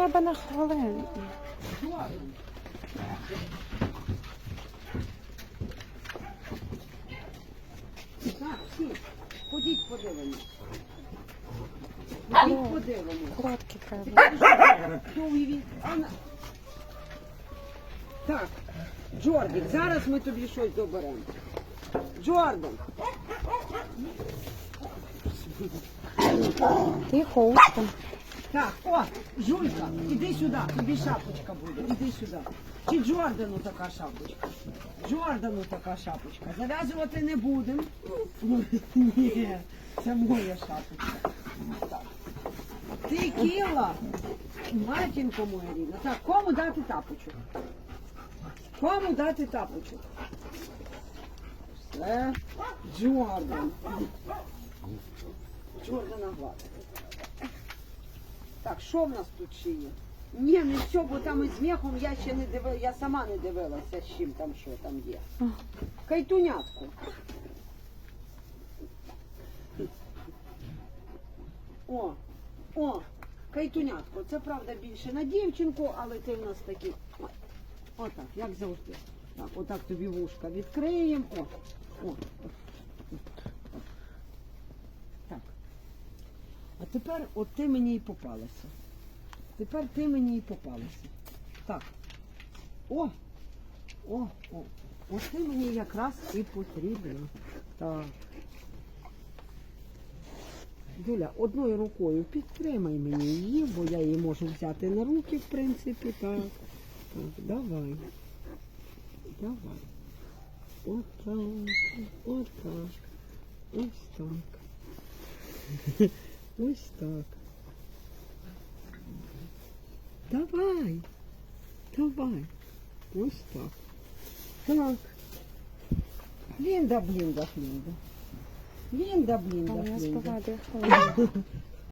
треба на хвилину. Ходіть подивимось. Ходіть подивимось. Короткі треба. Так, Джордік, зараз ми тобі щось доберемо. Джордан, Тихо, устом. Так, о, Жулька, іди сюди, тобі шапочка буде, іди сюди. Чи Джордану така шапочка? Джордану така шапочка. Зав'язувати не будемо. Ні, це моя шапочка. Так. Ти кіла, матінко моя рідна. Так, кому дати тапочок? Кому дати тапочок? Все, Джордан. Джордана гладити. Так, що в нас тут ще є? Ні, не все, бо там із м'яхом я ще не дивилася, я сама не дивилася, з чим там що там є. Кайтунятку. О, о, кайтунятку. Це правда більше на дівчинку, але ти в нас такий. Отак, як завжди. Так, отак тобі вушка відкриємо. О, о, о. Так. А тепер от ти мені і попалася. Тепер ти мені і попалася. Так. О! О, о. От ти мені якраз і потрібна. Так. Юля, одною рукою підтримай мені її, бо я її можу взяти на руки, в принципі. Так. Так, давай. Давай. Отак. Отак. Ось так. Ось так. Давай. Давай. Ось так. Так. Лінда, блінда, блінда. Лінда, блінда, У